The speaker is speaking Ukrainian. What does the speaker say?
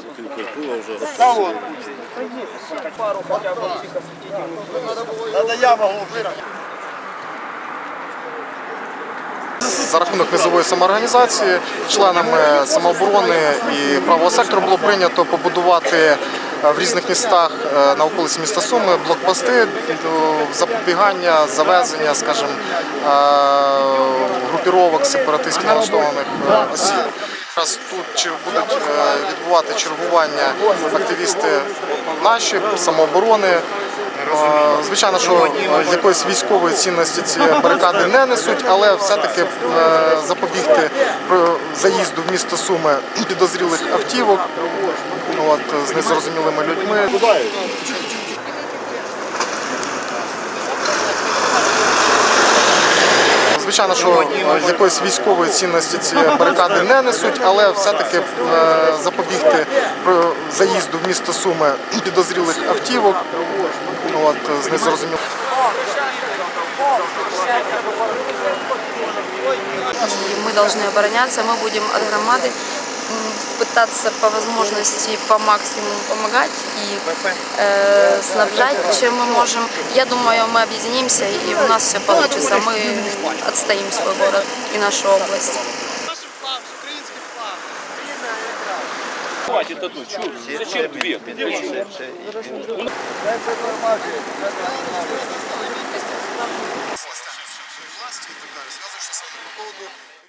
Уже. Надо я могу. За рахунок низової самоорганізації, членами самооборони і правого сектору було прийнято побудувати е, в різних містах е, на околиці міста Суми блокпости запобігання, завезення, скажімо, е, групіровок сепаратистськи налаштованих осіб. Якраз тут будуть е, відбувати чергування активісти наші самооборони. Е, Звичайно, що якоїсь військової цінності ці барикади не несуть, але все-таки е, запобігти заїзду в місто Суми підозрілих автівок от, з незрозумілими людьми. Звичайно, що е, якоїсь військової цінності ці барикади не несуть, але все-таки е, запобігти про- заїзду в місто Суми підозрілих автівок от, з незрозумілими. мы должны обороняться, мы будем от громады м, пытаться по возможности по максимуму помогать и э, снабжать, чем мы можем. Я думаю, мы объединимся и у нас все получится. Мы отстоим свой город и нашу область. Хватит одну, чур, зачем две? Власти и так далее. С вами по поводу